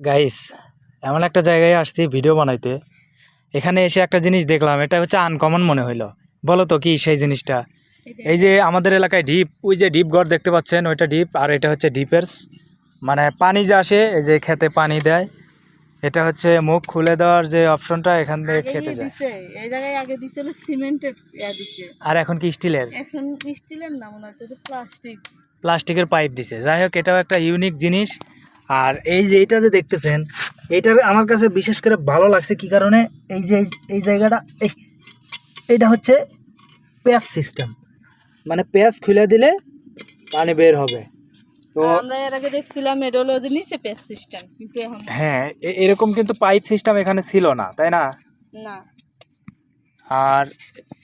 Guys এমন একটা জায়গায় আসছি ভিডিও বানাইতে। এখানে এসে একটা জিনিস দেখলাম এটা হচ্ছে আনকমন মনে হইল। বলো তো কি সেই জিনিসটা? এই যে আমাদের এলাকায় ডিপ ওই যে ডিপ ঘর দেখতে পাচ্ছেন ওইটা ডিপ আর এটা হচ্ছে ডিপের মানে পানি যে আসে এই যে খেতে পানি দেয় এটা হচ্ছে মুখ খুলে দেওয়ার যে অপশনটা এখান থেকে খেতে যায়। এই জায়গায় আগে দিছিল সিমেন্টের ইয়া দিছে। আর এখন কি স্টিলের? এখন স্টিলের না মনে হচ্ছে প্লাস্টিক প্লাস্টিকের পাইপ দিছে। যাই হোক এটাও একটা ইউনিক জিনিস। আর এই যে এটা যে দেখতেছেন এটা আমার কাছে বিশেষ করে ভালো লাগছে কি কারণে? এই যে এই- জায়গাটা এই এইটা হচ্ছে পেঁয়াজ সিস্টেম। মানে পেঁয়াজ খুলে দিলে পানি বের হবে। তো আমরা এর আগে দেখছিলাম এটা হলো নিচে পেস সিস্টেম কিন্তু এখন হ্যাঁ এরকম কিন্তু পাইপ সিস্টেম এখানে ছিল না তাই না? না। আর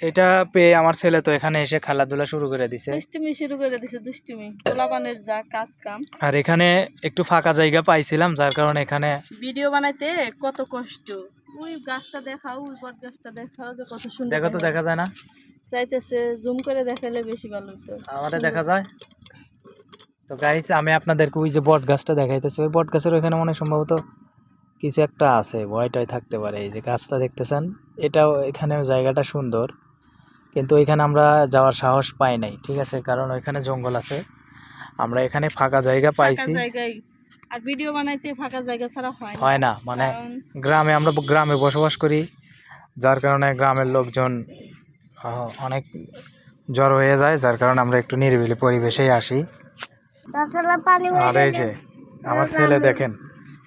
এটা পেয়ে আমার ছেলে তো এখানে এসে খেলাধুলা শুরু করে দিছে। দুষ্টুমি শুরু করে দিছে দুষ্টুমি। পোলাপানের যা কাজ কাম। আর এখানে একটু ফাঁকা জায়গা পাইছিলাম যার কারণে এখানে ভিডিও বানাইতে কত কষ্ট। ওই গাছটা দেখাও ওই বট গাছটা দেখাও যে কত সুন্দর দেখো তো দেখা যায় না? চাইতেছে জুম করে দেখাইলে বেশি ভালো হতো আমাদের দেখা যায়? তো গাইস আমি আপনাদেরকে ওই যে বট গাছটা দেখাইতেছি। ওই বট গাছের ওইখানে মনে সম্ভবত কিছু একটা আছে ভয়টাই থাকতে পারে। এই যে গাছটা দেখতেছেন এটাও এখানেও জায়গাটা সুন্দর। কিন্তু ওইখানে আমরা যাওয়ার সাহস পাই নাই ঠিক আছে? কারণ ওইখানে জঙ্গল আছে। আমরা এখানে ফাঁকা জায়গা পাইছি। আর ভিডিও বানাইতে ফাঁকা জায়গা ছাড়া হয় না। হয় না মানে গ্রামে আমরা গ্রামে বসবাস করি যার কারণে গ্রামের লোকজন অনেক জ্বর হয়ে যায় যার কারণে আমরা একটু নিরিবিলি পরিবেশেই আসি। আর এই যে আমার ছেলে দেখেন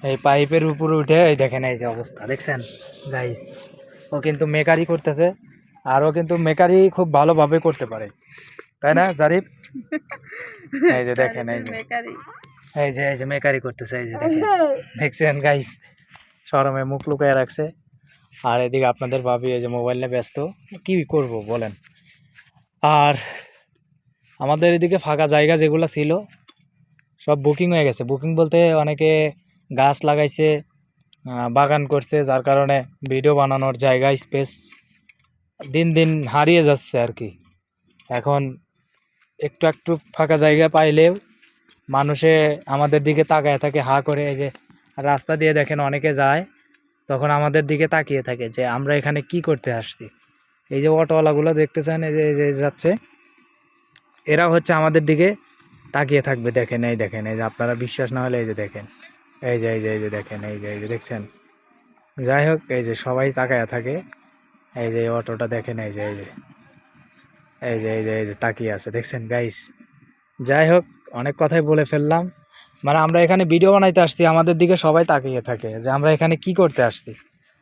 এই পাইপের উপরে উঠে এই দেখেন এই যে অবস্থা দেখছেন? গাইস ও কিন্তু মেকারি করতেছে আর ও কিন্তু মেকারি খুব ভালোভাবে করতে পারে। তাই না জারিফ? এই যে দেখেন এই যে। এই যে এই যে মেকারি করতেছে এই যে দেখছেন গাইস শরমে মুখ লুকায় রাখছে। আর এদিকে আপনাদের ভাবি এই যে মোবাইল নিয়ে ব্যস্ত। কি করব বলেন? আর আমাদের এদিকে ফাঁকা জায়গা যেগুলো ছিল সব বুকিং হয়ে গেছে। বুকিং বলতে অনেকে গাছ লাগাইছে বাগান করছে, যার কারণে ভিডিও বানানোর জায়গা স্পেস দিন দিন হারিয়ে যাচ্ছে আর কি। এখন একটু একটু ফাঁকা জায়গা পাইলেও মানুষে আমাদের দিকে তাকায় থাকে, হা করে এই যে রাস্তা দিয়ে দেখেন অনেকে যায়, তখন আমাদের দিকে তাকিয়ে থাকে যে আমরা এখানে কি করতে আসছি। এই যে অটোওয়ালাগুলো দেখতেছেন, এই যে এই যে যাচ্ছে এরা হচ্ছে আমাদের দিকে তাকিয়ে থাকবে, দেখেন, এই দেখেন, এই যে আপনারা বিশ্বাস না হলে এই যে দেখেন। এই যে এই যে এই যে দেখেন, এই যে এই যে দেখছেন? যাই হোক, এই যে সবাই তাকায় থাকে। এই যে অটোটা দেখেন, এই যে এই যে। এই যে এই যে এই যে তাকিয়ে আছে, দেখছেন? গাইস যাই হোক, অনেক কথাই বলে ফেললাম। মানে আমরা এখানে ভিডিও বানাইতে আসছি, আমাদের দিকে সবাই তাকিয়ে থাকে যে আমরা এখানে কি করতে আসছি।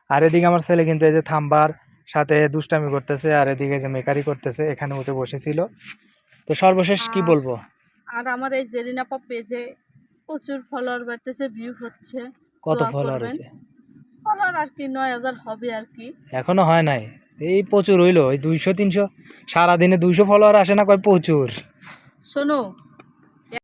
আর এদিকে আমার ছেলে কিন্তু এই যে থাম্বার সাথে দুষ্টামি করতেছে, আর এদিকে যে মেকারি করতেছে, এখানে উঠে বসেছিল। তো সর্বশেষ কি বলব? আর আমার এই জেরিনা পা পেজে প্রচুর ফলোয়ার বাড়তেছে ভিউ হচ্ছে। কত ফলোয়ার আছে হয়েছে? ফলোয়ার আর কি নয় হাজার হবে আর কি। এখনও হয় নাই। এই প্রচুর হইল ওই দুইশো তিনশো সারাদিনে দুইশো ফলোয়ার আসে না কয় প্রচুর। শোনো